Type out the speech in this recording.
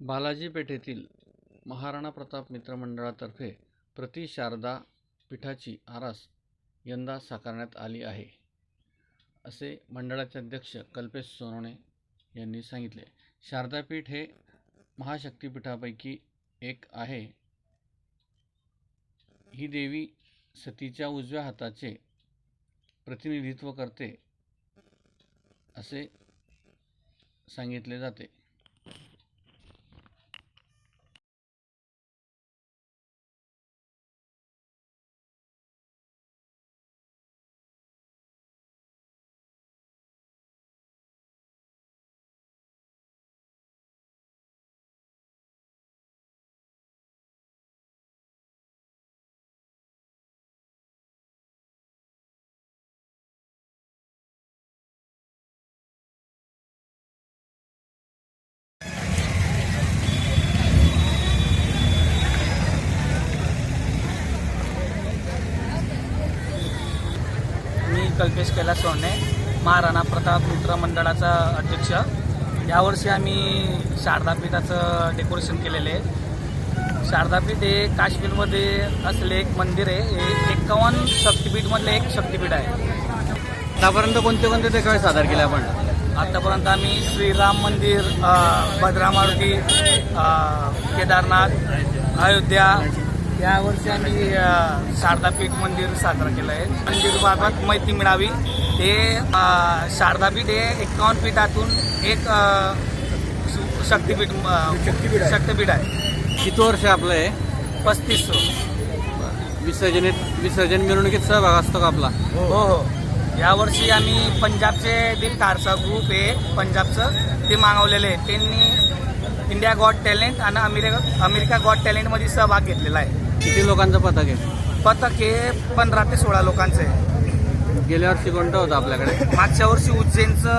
बालाजी पेठेतील महाराणा प्रताप मित्रमंडळातर्फे प्रति शारदा पीठाची आरास यंदा साकारण्यात आली आहे असे मंडळाचे अध्यक्ष कल्पेश सोनवणे यांनी सांगितले. शारदापीठ हे महाशक्तिपीठापैकी एक आहे. ही देवी सतीच्या उजव्या हाताचे प्रतिनिधित्व करते असे सांगितले जाते. कल्पेश कैलास सोडणे महाराणा प्रताप मित्र मंडळाचा अध्यक्ष. यावर्षी आम्ही शारदापीठाचं डेकोरेशन केलेलं आहे. शारदापीठ हे काश्मीरमध्ये असले एक मंदिर आहे. हे एक्कावन्न शक्तिपीठमधलं एक शक्तिपीठ आहे. आतापर्यंत कोणते कोणते देखावे सादर केले आपण? आतापर्यंत आम्ही श्रीराम मंदिर भद्रा मारुती केदारनाथ अयोध्या यावर्षी आम्ही शारदापीठ मंदिर साजरं केलं आहे. मंदिर भागात माहिती मिळावी. हे शारदापीठ हे एकावन्न पीठातून एक शक्तिपीठ शक्तिपीठ आहे. किती वर्ष आपलं आहे पस्तीस विसर्जनेत विसर्जन मिरवणुकीत सहभाग असतो का आपला? हो हो. यावर्षी आम्ही पंजाबचे दिल कारचा ग्रुप आहे पंजाबचं ते मागवलेले आहे. त्यांनी इंडिया गॉड टॅलेंट आणि अमेरिका अमेरिका गॉड टॅलेंटमध्ये सहभाग घेतलेला आहे. किती लोकांचं पथक आहे? पथक हे पंधरा ते सोळा लोकांचं आहे. गेल्या वर्षी कोणतं होतं आपल्याकडे? मागच्या वर्षी उज्जैनचं